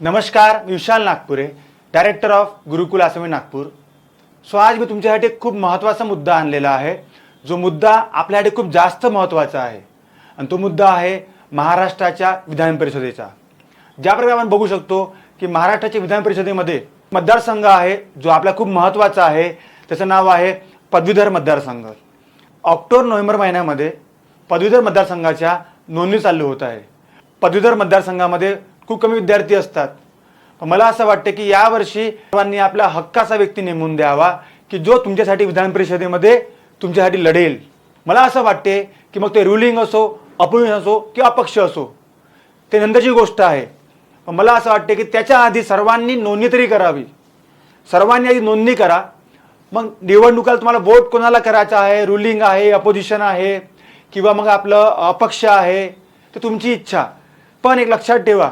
नमस्कार मी Vishal Nagpure director of Gurukul आसमी नागपूर. सो आज मी तुमच्यासाठी एक खूप महत्त्वाचा मुद्दा आणलेला आहे. जो मुद्दा आपल्यासाठी खूप जास्त महत्त्वाचा आहे. आणि तो मुद्दा आहे महाराष्ट्राच्या विधान परिषदेचा. ज्याप्रकारे आपण बघू शकतो की महाराष्ट्राच्या विधान परिषदेमध्ये मतदारसंघ आहे जो आपला खूप महत्त्वाचा आहे. त्याचं नाव आहे पदवीधर मतदारसंघ. ऑक्टोबर नोव्हेंबर महिन्यामध्ये पदवीधर मतदारसंघाच्या नोंदणी चालू होत आहे. पदवीधर मतदारसंघामध्ये खूप कमी विद्यार्थी असतात. मला असं वाटतं की यावर्षी सर्वांनी आपला हक्काचा व्यक्ती नेमून द्यावा की जो तुमच्यासाठी विधान परिषदेमध्ये तुमच्यासाठी लढेल. मला असं वाटते की मग ते रुलिंग असो अपोजिशन असो किंवा अपक्ष असो ते नंतरची गोष्ट आहे. पण मला असं वाटते की त्याच्या आधी सर्वांनी नोंदणी तरी करावी. सर्वांनी आधी नोंदणी करा. मग निवडणुकाला तुम्हाला वोट कोणाला करायचा आहे? रुलिंग आहे अपोजिशन आहे किंवा मग आपलं अपक्ष आहे ते तुमची इच्छा. पण एक लक्षात ठेवा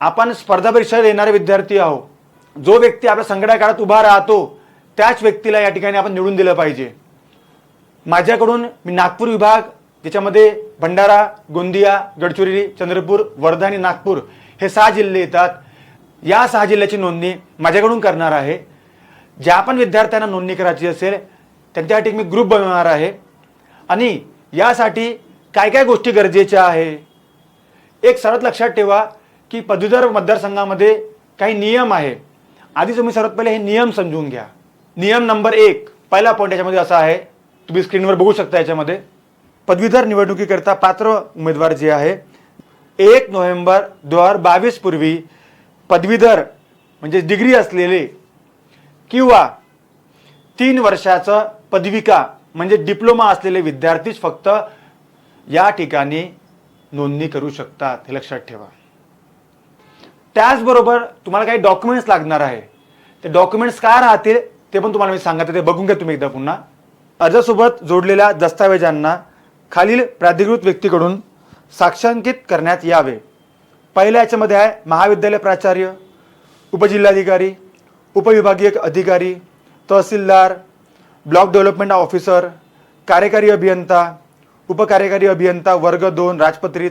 आपण स्पर्धा परीक्षा देणारे विद्यार्थी आहोत. जो व्यक्ती आपल्या संकटा काळात उभा राहतो त्याच व्यक्तीला या ठिकाणी आपण निवडून दिलं पाहिजे. माझ्याकडून मी नागपूर विभाग ज्याच्यामध्ये भंडारा गोंदिया गडचिरोली चंद्रपूर वर्धा आणि नागपूर हे सहा जिल्हे येतात. या सहा जिल्ह्याची नोंदणी माझ्याकडून करणार आहे. ज्या पण विद्यार्थ्यांना नोंदणी करायची असेल त्यांच्यासाठी मी ग्रुप बनवणार आहे. आणि यासाठी काय काय गोष्टी गरजेच्या आहे? एक सर्वात लक्षात ठेवा की पदवीधर मतदारसंघामध्ये काही नियम आहे. आधी तुम्ही सर्वात पहिले हे नियम समजून घ्या. नियम नंबर एक पहिला पॉईंट याच्यामध्ये असा आहे तुम्ही स्क्रीनवर बघू शकता याच्यामध्ये. पदवीधर निवडणुकीकरता पात्र उमेदवार जे आहे एक नोव्हेंबर दोन हजार बावीस पूर्वी पदवीधर म्हणजे डिग्री असलेले किंवा तीन वर्षाचं पदविका म्हणजे डिप्लोमा असलेले विद्यार्थीच फक्त या ठिकाणी नोंदणी करू शकतात. हे लक्षात ठेवा. त्याचबरोबर तुम्हाला काही डॉक्युमेंट्स लागणार आहे. ते डॉक्युमेंट्स काय राहतील ते पण तुम्हाला मी सांगत ते बघून घ्या तुम्ही एकदा पुन्हा. अर्जासोबत जोडलेल्या दस्तावेजांना खालील प्राधिकृत व्यक्तीकडून साक्षांकित करण्यात यावे. पहिल्या याच्यामध्ये आहे महाविद्यालय प्राचार्य उपजिल्हाधिकारी उपविभागीय अधिकारी तहसीलदार ब्लॉक डेव्हलपमेंट ऑफिसर कार्यकारी अभियंता उपकार्यकारी अभियंता वर्ग दोन राजपत्रित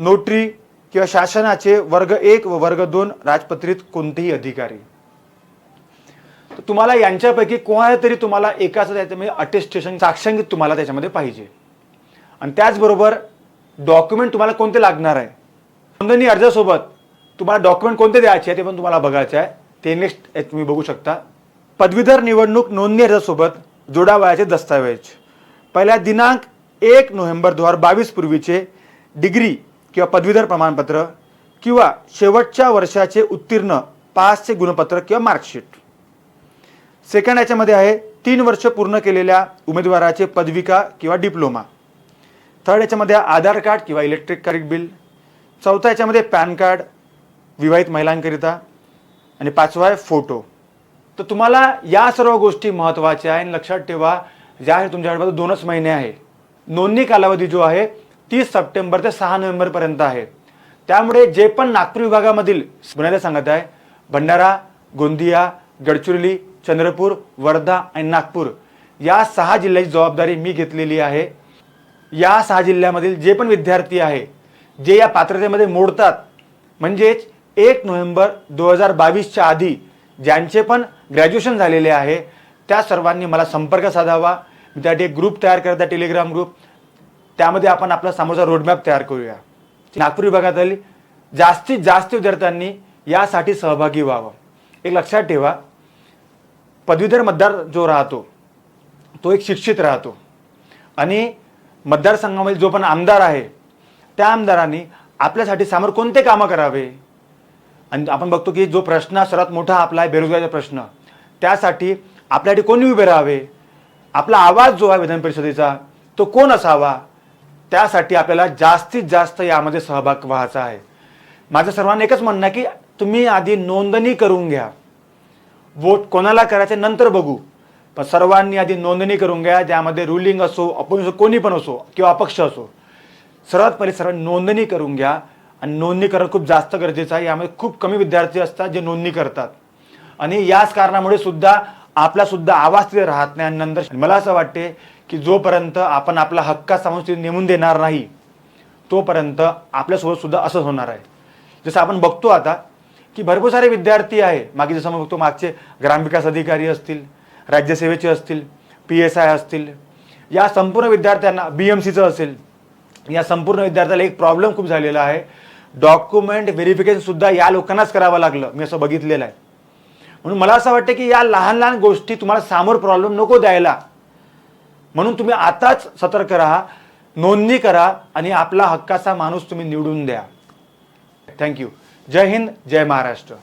नोटरी किंवा शासनाचे वर्ग एक व वर्ग दोन राजपत्रित कोणतेही अधिकारी. तर तुम्हाला यांच्यापैकी कोणाला तरी तुम्हाला एकाच त्याच्यामध्ये म्हणजे अटेस्टेशन साक्षांकित तुम्हाला त्याच्यामध्ये पाहिजे. आणि त्याचबरोबर डॉक्युमेंट तुम्हाला कोणते लागणार आहे? नोंदणी अर्जासोबत तुम्हाला डॉक्युमेंट कोणते द्यायचे आहे ते पण तुम्हाला बघायचं आहे. ते नेक्स्ट तुम्ही बघू शकता. पदवीधर निवडणूक नोंदणी अर्जासोबत जोडावयाचे दस्तावेज. पहिल्या दिनांक एक नोव्हेंबर दोन हजार बावीस पूर्वीचे डिग्री किंवा पदवीधर प्रमाणपत्र किंवा शेवटच्या वर्षाचे उत्तीर्ण पासचे गुणपत्र किंवा मार्कशीट. सेकंड याच्यामध्ये आहे तीन वर्ष पूर्ण केलेल्या उमेदवाराचे पदविका किंवा डिप्लोमा. थर्ड याच्यामध्ये आधार कार्ड किंवा इलेक्ट्रिक कार्ड बिल. चौथा याच्यामध्ये पॅन कार्ड विवाहित महिलांकरिता. आणि पाचवा आहे फोटो. तर तुम्हाला या सर्व गोष्टी महत्त्वाच्या आहे आणि लक्षात ठेवा ज्या तुमच्याकडे दोनच महिने आहे. नोंदणी कालावधी जो आहे तीस सप्टेंबर ते सहा नोव्हेंबरपर्यंत आहे. त्यामुळे जे पण नागपूर विभागामधील पुण्याला सांगत आहे भंडारा गोंदिया गडचिरोली चंद्रपूर वर्धा आणि नागपूर या सहा जिल्ह्याची जबाबदारी मी घेतलेली आहे. या सहा जिल्ह्यामधील जे पण विद्यार्थी आहे जे या पात्रतेमध्ये मोडतात म्हणजेच एक नोव्हेंबर दोन हजार बावीसच्या आधी ज्यांचे पण ग्रॅज्युएशन झालेले आहे त्या सर्वांनी मला संपर्क साधावा. मी त्यासाठी एक ग्रुप तयार करता टेलिग्राम ग्रुप. त्यामध्ये आपण आपला समोरचा रोडमॅप तयार करूया. नागपूर विभागातील जास्तीत जास्त विद्यार्थ्यांनी यासाठी सहभागी व्हावं. एक लक्षात ठेवा पदवीधर मतदार जो राहतो तो एक शिक्षित राहतो. आणि मतदारसंघामध्ये जो पण आमदार आहे त्या आमदारांनी आपल्यासाठी समोर कोणते कामं करावे? आणि आपण बघतो की जो प्रश्न सर्वात मोठा आपला आहे बेरोजगारीचा प्रश्न. त्यासाठी आपल्यासाठी कोणी उभे राहावे? आपला आवाज जो आहे विधान परिषदेचा तो कोण असावा? त्यासाठी आपल्याला जास्तीत जास्त यामध्ये सहभाग व्हायचा आहे. माझं सर्वांना एकच म्हणणं आहे की तुम्ही आधी नोंदणी करून घ्या. वोट कोणाला करायचे नंतर बघू. पण सर्वांनी आधी नोंदणी करून घ्या ज्यामध्ये रुलिंग असो अपोजिशन कोणी पण असो किंवा अपक्ष असो. सर्वात पहिले सर्व नोंदणी करून घ्या. आणि नोंदणी करणं खूप जास्त गरजेचं आहे. यामध्ये खूप कमी विद्यार्थी असतात जे नोंदणी करतात. आणि याच कारणामुळे सुद्धा आपला सुद्धा आवाज तिथे राहत नाही. आणि नंतर मला असं वाटते की जोपर्यंत आपण आपला हक्का समज तिथे नेमून देणार नाही तोपर्यंत आपल्यासोबत सुद्धा असंच होणार आहे. जसं आपण बघतो आता की भरपूर सारे विद्यार्थी आहे. मागे जसं बघतो मागचे ग्रामविकास अधिकारी असतील राज्यसेवेचे असतील पी एस आय असतील या संपूर्ण विद्यार्थ्यांना बी एम सीचं असेल या संपूर्ण विद्यार्थ्याला एक प्रॉब्लेम खूप झालेला आहे. डॉक्युमेंट व्हेरिफिकेशनसुद्धा या लोकांनाच करावं लागलं. मी असं बघितलेलं आहे. म्हणून मला असं वाटतं की या लहान लहान गोष्टी तुम्हाला समोर प्रॉब्लेम नको द्यायला. म्हणून तुम्ही आताच सतर्क राहा नोंदणी करा आणि आपला हक्काचा माणूस तुम्ही निवडून द्या. थँक्यू जय हिंद जय महाराष्ट्र.